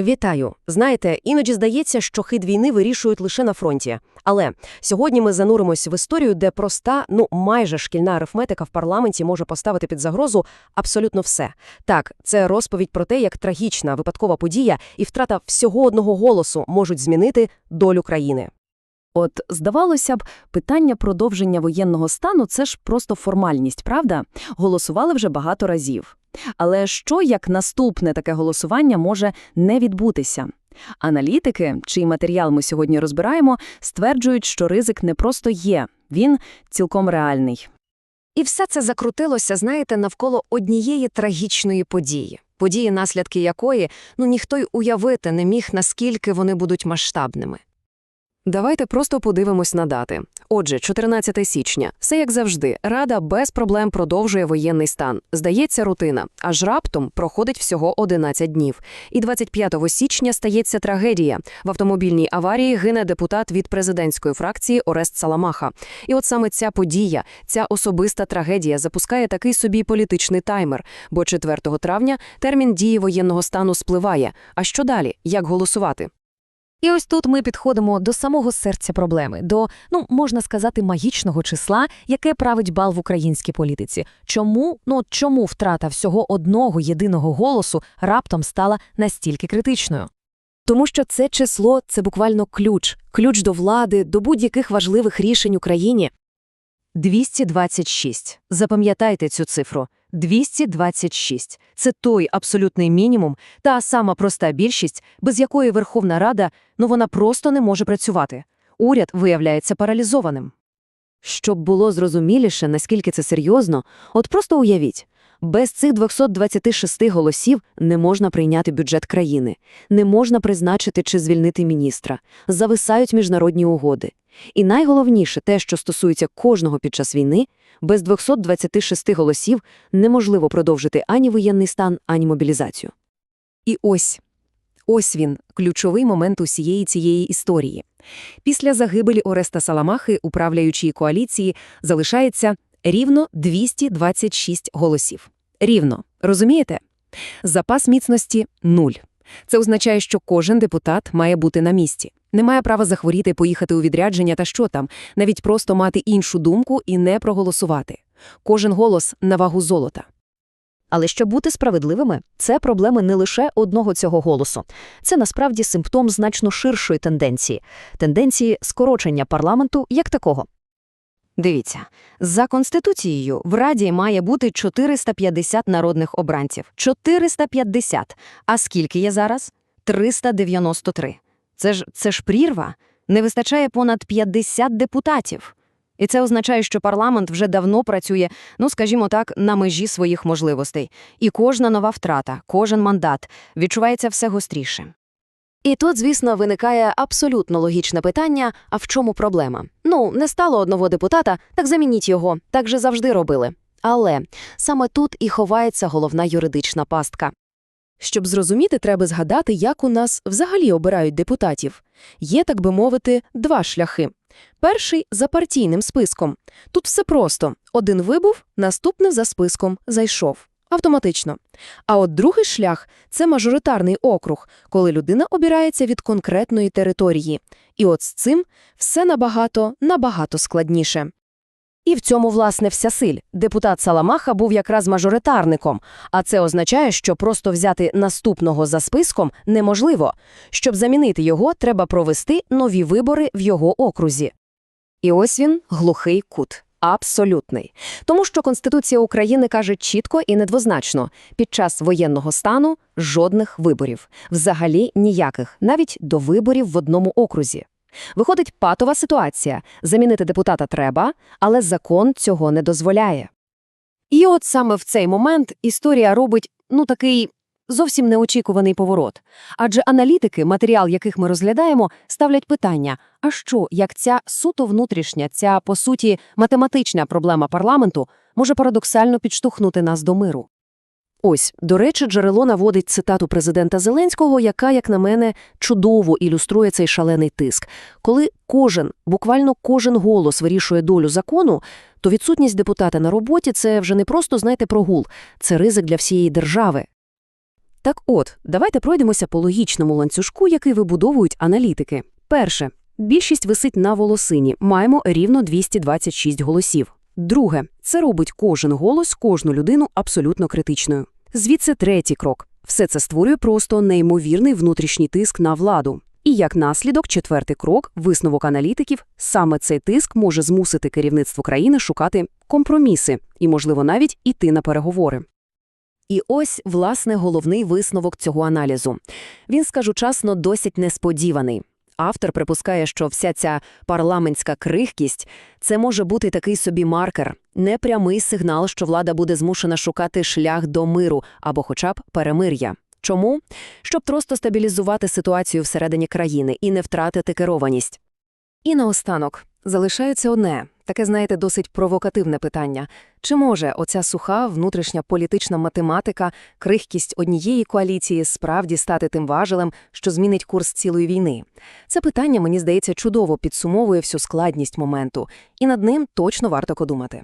Вітаю. Знаєте, іноді здається, що хід війни вирішують лише на фронті. Але сьогодні ми зануримось в історію, де проста, ну майже шкільна арифметика в парламенті може поставити під загрозу абсолютно все. Так, це розповідь про те, як трагічна випадкова подія і втрата всього одного голосу можуть змінити долю країни. От, здавалося б, питання продовження воєнного стану – це ж просто формальність, правда? Голосували вже багато разів. Але що, як наступне таке голосування може не відбутися? Аналітики, чий матеріал ми сьогодні розбираємо, стверджують, що ризик не просто є, він цілком реальний. І все це закрутилося, знаєте, навколо однієї трагічної події. Події, наслідки якої, ну, ніхто й уявити не міг, наскільки вони будуть масштабними. Давайте просто подивимось на дати. Отже, 14 січня. Все як завжди. Рада без проблем продовжує воєнний стан. Здається, рутина. Аж раптом проходить всього 11 днів. І 25 січня стається трагедія. В автомобільній аварії гине депутат від президентської фракції Орест Саламаха. І от саме ця подія, ця особиста трагедія запускає такий собі політичний таймер. Бо 4 травня термін дії воєнного стану спливає. А що далі? Як голосувати? І ось тут ми підходимо до самого серця проблеми, до, ну, можна сказати, магічного числа, яке править бал в українській політиці. Чому, ну, чому втрата всього одного єдиного голосу раптом стала настільки критичною? Тому що це число – це буквально ключ. Ключ до влади, до будь-яких важливих рішень Україні. 226. Запам'ятайте цю цифру. 226. Це той абсолютний мінімум, та сама проста більшість, без якої Верховна Рада, ну вона просто не може працювати. Уряд виявляється паралізованим. Щоб було зрозуміліше, наскільки це серйозно, от просто уявіть, без цих 226 голосів не можна прийняти бюджет країни, не можна призначити чи звільнити міністра, зависають міжнародні угоди. І найголовніше те, що стосується кожного під час війни, без 226 голосів неможливо продовжити ані воєнний стан, ані мобілізацію. І ось, ось він, ключовий момент усієї цієї історії. Після загибелі Ореста Саламахи управляючої коаліції залишається рівно 226 голосів. Рівно. Розумієте? Запас міцності – нуль. Це означає, що кожен депутат має бути на місці. Не має права захворіти, поїхати у відрядження та що там, навіть просто мати іншу думку і не проголосувати. Кожен голос на вагу золота. Але щоб бути справедливими, це проблеми не лише одного цього голосу. Це насправді симптом значно ширшої тенденції – тенденції скорочення парламенту як такого. Дивіться, за Конституцією в Раді має бути 450 народних обранців. 450. А скільки є зараз? 393. Це ж, це ж прірва. Не вистачає понад 50 депутатів. І це означає, що парламент вже давно працює, ну, скажімо так, на межі своїх можливостей. І кожна нова втрата, кожен мандат відчувається все гостріше. І тут, звісно, виникає абсолютно логічне питання, а в чому проблема? Ну, не стало одного депутата, так замініть його, так же завжди робили. Але саме тут і ховається головна юридична пастка. Щоб зрозуміти, треба згадати, як у нас взагалі обирають депутатів. Є, так би мовити, два шляхи. Перший – за партійним списком. Тут все просто. Один вибув, наступний за списком зайшов. Автоматично. А от другий шлях – це мажоритарний округ, коли людина обирається від конкретної території. І от з цим все набагато, набагато складніше. І в цьому, власне, вся силь. Депутат Саламаха був якраз мажоритарником, а це означає, що просто взяти наступного за списком неможливо. Щоб замінити його, треба провести нові вибори в його окрузі. І ось він – глухий кут. Абсолютний. Тому що Конституція України каже чітко і недвозначно – під час воєнного стану жодних виборів. Взагалі ніяких, навіть до виборів в одному окрузі. Виходить патова ситуація. Замінити депутата треба, але закон цього не дозволяє. І от саме в цей момент історія робить, ну, такий зовсім неочікуваний поворот. Адже аналітики, матеріал яких ми розглядаємо, ставлять питання, а що, як ця суто внутрішня, ця, по суті, математична проблема парламенту може парадоксально підштовхнути нас до миру? Ось, до речі, джерело наводить цитату президента Зеленського, яка, як на мене, чудово ілюструє цей шалений тиск. Коли кожен, буквально кожен голос вирішує долю закону, то відсутність депутата на роботі – це вже не просто, знаєте, прогул, це ризик для всієї держави. Так от, давайте пройдемося по логічному ланцюжку, який вибудовують аналітики. Перше. Більшість висить на волосині. Маємо рівно 226 голосів. Друге. Це робить кожен голос, кожну людину абсолютно критичною. Звідси третій крок. Все це створює просто неймовірний внутрішній тиск на владу. І як наслідок, четвертий крок – висновок аналітиків, саме цей тиск може змусити керівництво країни шукати компроміси і, можливо, навіть іти на переговори. І ось, власне, головний висновок цього аналізу. Він, скажу чесно, досить несподіваний. Автор припускає, що вся ця парламентська крихкість – це може бути такий собі маркер, непрямий сигнал, що влада буде змушена шукати шлях до миру або хоча б перемир'я. Чому? Щоб просто стабілізувати ситуацію всередині країни і не втратити керованість. І наостанок залишається одне, таке, знаєте, досить провокативне питання. Чи може оця суха внутрішня політична математика, крихкість однієї коаліції справді стати тим важелем, що змінить курс цілої війни? Це питання, мені здається, чудово підсумовує всю складність моменту, і над ним точно варто подумати.